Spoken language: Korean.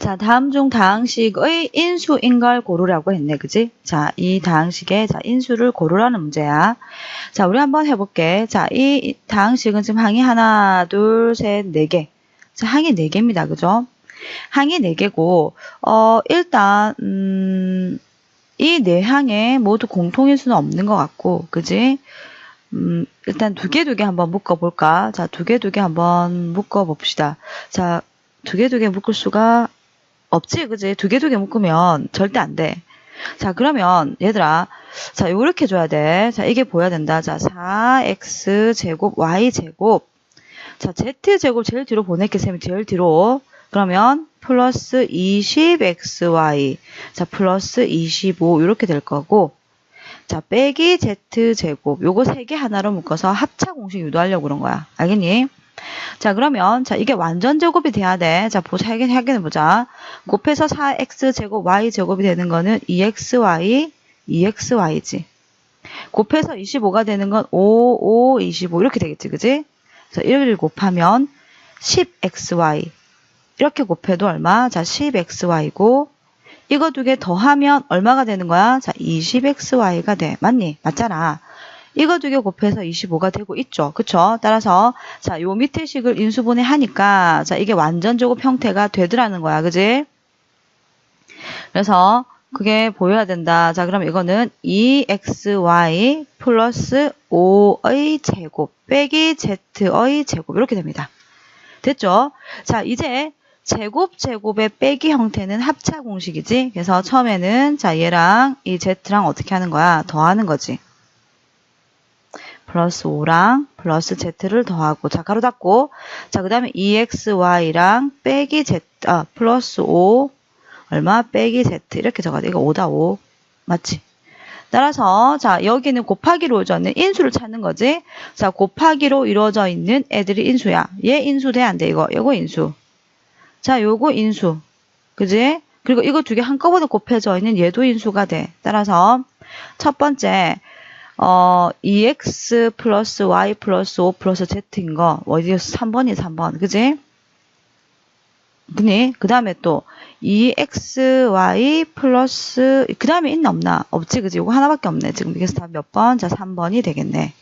자, 다음 중 다항식의 인수인 걸 고르라고 했네. 그지? 자, 이 다항식의 자, 인수를 고르라는 문제야. 자, 우리 한번 해볼게. 자, 이 다항식은 지금 항이 하나, 둘, 셋, 네 개. 자, 항이 네 개입니다. 그죠? 항이 네 개고, 어, 일단, 음, 이 네 항에 모두 공통인수는 없는 것 같고, 그지? 음, 일단 두 개 두 개 한번 묶어볼까? 자, 두 개 두 개 한번 묶어봅시다. 자, 두 개 두 개 묶을 수가 없지, 그지? 두 개 두 개 묶으면 절대 안 돼. 자, 그러면 얘들아, 자, 요렇게 줘야 돼. 자, 이게 보여야 된다. 자, 4x 제곱 y 제곱. 자, z 제곱 제일 뒤로 보낼게, 쌤이 제일 뒤로. 그러면 플러스 20xy. 자, 플러스 25 이렇게 될 거고. 자, 빼기 z 제곱. 요거 세 개 하나로 묶어서 합차 공식 유도하려고 그런 거야. 알겠니? 자, 그러면 자, 이게 완전 제곱이 돼야 돼. 자, 보자. 확인 확인해 보자. 곱해서 4x 제곱 y 제곱이 되는 거는 2xy 2xy지. 곱해서 25가 되는 건 5, 5, 25 이렇게 되겠지. 그지? 그래서 1을 곱하면 10xy 이렇게 곱해도 얼마? 자, 10xy고 이거 두 개 더하면 얼마가 되는 거야? 자, 20xy가 돼. 맞니? 맞잖아. 이거 두 개 곱해서 25가 되고 있죠. 그쵸? 따라서 자, 요 밑에 식을 인수분해 하니까 자, 이게 완전 제곱 형태가 되더라는 거야. 그지? 그래서 그게 보여야 된다. 자, 그럼 이거는 2xy 플러스 5의 제곱 빼기 z의 제곱 이렇게 됩니다. 됐죠? 자, 이제 제곱 제곱의 빼기 형태는 합차 공식이지. 그래서 처음에는 자, 얘랑 이 z랑 어떻게 하는 거야? 더하는 거지. 플러스 5랑 플러스 z를 더하고 자 가로 닫고. 자 그 다음에 2xy랑 빼기 z 아 플러스 5 얼마? 빼기 z. 이렇게 적어야 돼. 이거 5다 5 맞지? 따라서 자 여기는 곱하기로 이루어져 있는 인수를 찾는 거지? 자 곱하기로 이루어져 있는 애들이 인수야. 얘 인수 돼? 안 돼. 이거. 이거 인수. 자 요거 인수. 그지? 그리고 이거 두 개 한꺼번에 곱해져 있는 얘도 인수가 돼. 따라서 첫 번째 어, 2x 플러스 y 플러스 5 플러스 z인 거, 어디에서 3번이 3번, 그지? 그니? 그 다음에 또, 2xy 플러스, 그 다음에 있나 없나? 없지, 그지? 이거 하나밖에 없네. 지금 여기서 다몇 번? 자, 3번이 되겠네.